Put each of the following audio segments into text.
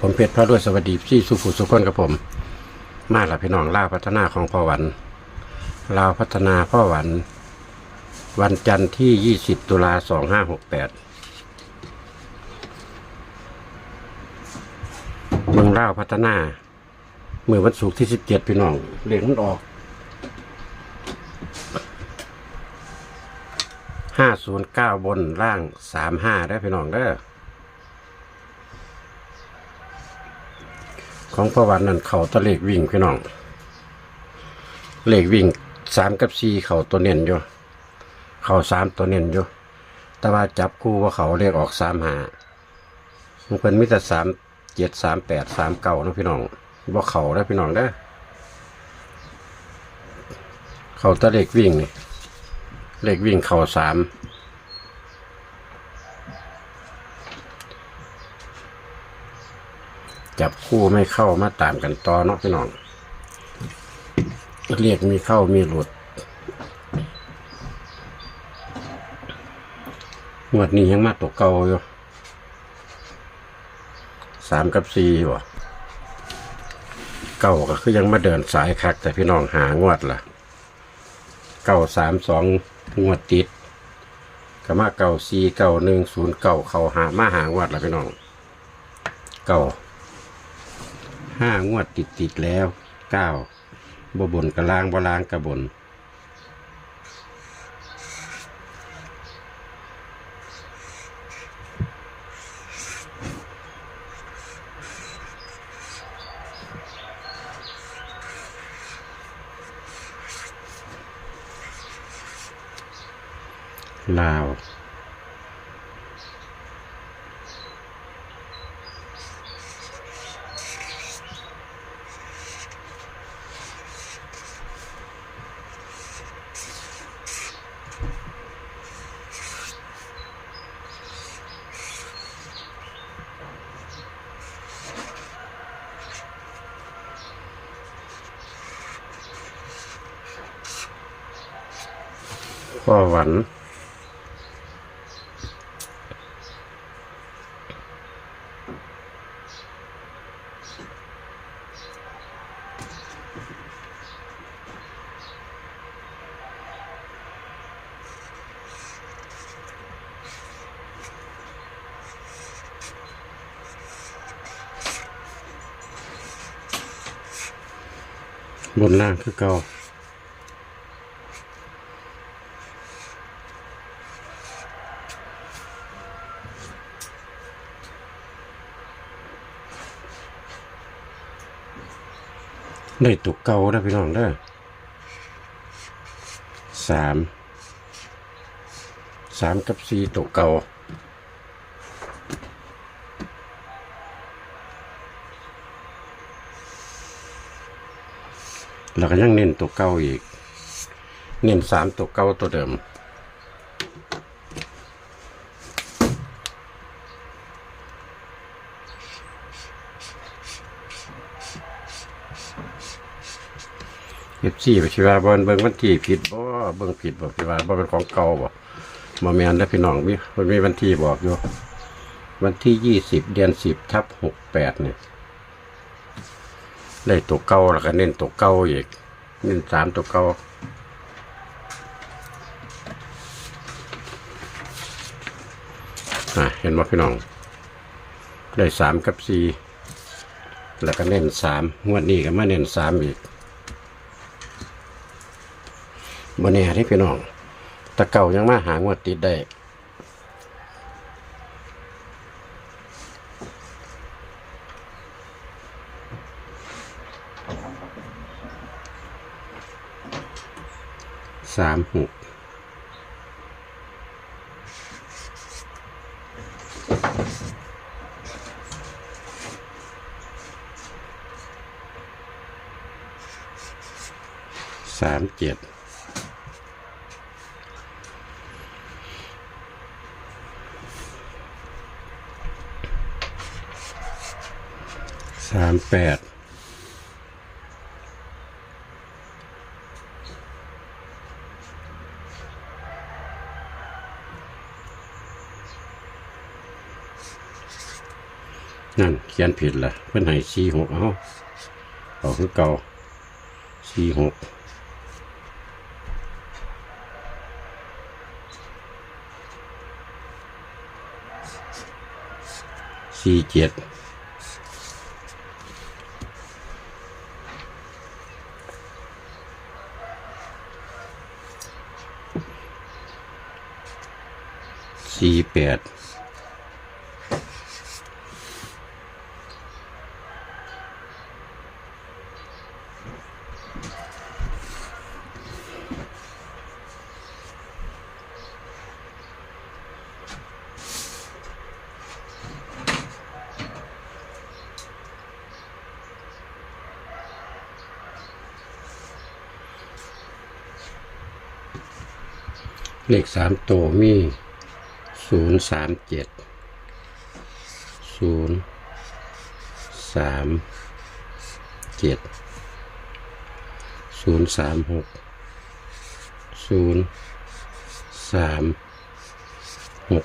ผมเพชรพระด้วยสวัสดีพี่สุขุสุขคนกับผม มาละพี่น้องล่าพัฒนาของพ่อหวันลาวพัฒนาพ่อหวัน วันจันทร์ที่ 20 ตุลา2568เมืองล่าวพัฒนาเมื่อวันศุกร์ที่ 17 พี่น้องเรียนมันออก509 บนล่าง 35ได้พี่น้องเด้อ ของประวันนั้นเขาตะเลขวิ่งพี่น้อง เลขวิ่งสามกับสี่เขาตัวเน้นอยู่ เขาสามตัวเน้นอยู่ แต่ว่าจับคู่ว่าเขาเลขออกสามหามันเป็นมิตรสามเจ็ดสามแปดสามเก้านะพี่น้องว่าเขาได้พี่น้องได้เขาตะเลขวิ่งนี่เลขวิ่งเขาสาม จับคู่ไม่เข้ามาตามกันต่อเนาะพี่น้องเรียกมีเข้ามีหลุดงวดนี้ยังมาตกเก่าอยู่สามกับสี่วะเก่าก็คือยังมาเดินสายคัก แต่พี่น้องหางวดล่ะเก่าสามสองงวดติดก็มาเก่าสี่เก่าหนึ่งศูนย์เก่าเขาหามาหางวดล่ะพี่น้อง เก่า ห้างวดติดติดแล้วเก้าบบนกระลางบลางกระบนลาว พ่อหวันบนล่างคือเก่า ได้ตุกเก่าแล้วพี่น้องเด้อสามสามกับสี่ตุกเก่าแล้วก็ยังเน้นตัวเก่าอีก เน้นสามตัวเก่าตัวเดิม อฟซีไปชิว่าบอลเบิ่งวันที่ผิดบ่เบิ่งผิดบ่ชิว่าบ่เป็นของเก่าบ่บ่แมนได้พี่น้องมีมันมีวันที่บอกอยู่วันที่ยี่สิบเดือนสิบทับหกแปดเนี่ยได้ตัวเก่าแล้วก็เน้นตัวเก่าอีกเน้นสามตัวเก่าเห็นบ่พี่น้อง ได้สามกับสี่แล้วก็เน้นสามงวดนี้ก็มาเน้นสามอีก บนแน่ที่พี่น้องตะเก่ายังมาหางวดติดได้สามหกสามเจ็ด สามแปดนั่นเขียนผิดล่ะเพิ่นให้สี่หกเอาเอาคือเก่าสี่หกสี่เจ็ด สี่แปดเลขสามตัวมี ศูนย์สามเจ็ดศูนย์สามเจ็ดศูนย์สามหกศูนย์สามหก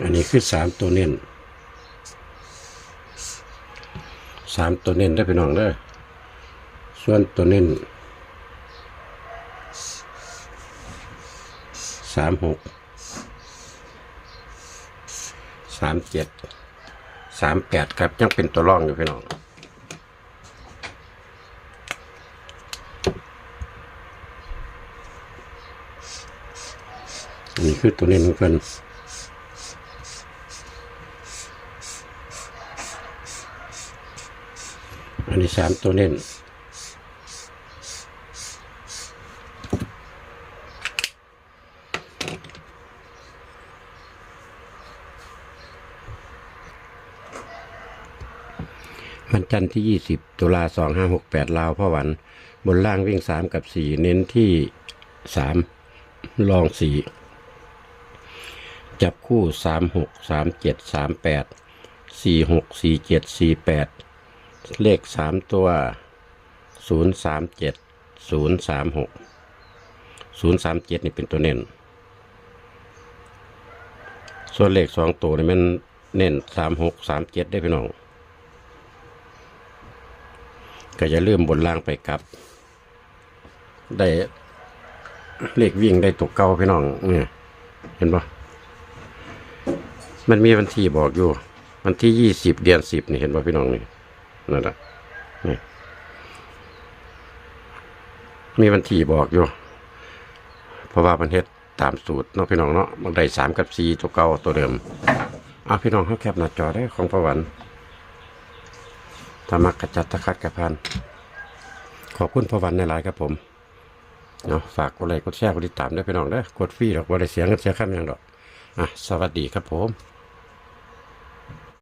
อันนี้คือสามตัวเน้น สามตัวเน้นได้พี่น้องเด้อส่วนตัวเน้นสามหกสามเจ็ดสามแปดครับยังเป็นตัวร่องอยู่พี่น้องอันนี้คือตัวเน้นของเพิ่น อันนี้สามตัวเน้นวันจันทร์ที่ยี่สิบตุลาสองห้าหกแปดลาวพ่อหวัน บนล่างวิ่งสามกับสี่เน้นที่สามลองสี่จับคู่สามหกสาม เลขสามตัวศูนย์สามเจ็ดศูนย์สามหกศูนย์สามเจ็ดนี่เป็นตัวเน้น ส่วนเลขสองตัวนี่มันเน้นสามหกสามเจ็ดได้พี่น้อง ก็จะเริ่มบนล่างไปกลับ ได้เลขวิ่งได้ตกเก้าพี่น้องเนี่ยเห็นปะมันมีวันที่บอกอยู่ วันที่ยี่สิบเดือนสิบนี่เห็นปะพี่น้องนี่ นั่นแหละมีวันที่บอกอยู่ เพราะว่ามันเฮ็ดตามสูตรเนาะพี่น้องเนาะมันได้สามกับสี่ตัวเก่าตัวเดิมเอาพี่น้องเขาแคปหน้าจอได้ของประวันธรรมกจัดตะคัดกระพันขอบคุณประวันในหลายครับผมเนาะฝากกดไลค์กดแชร์กดติดตามด้วยพี่น้องเด้อกดฟรีหรอกบ่ได้เสียเงินเสียค่าอย่างดอกอะสวัสดีครับผม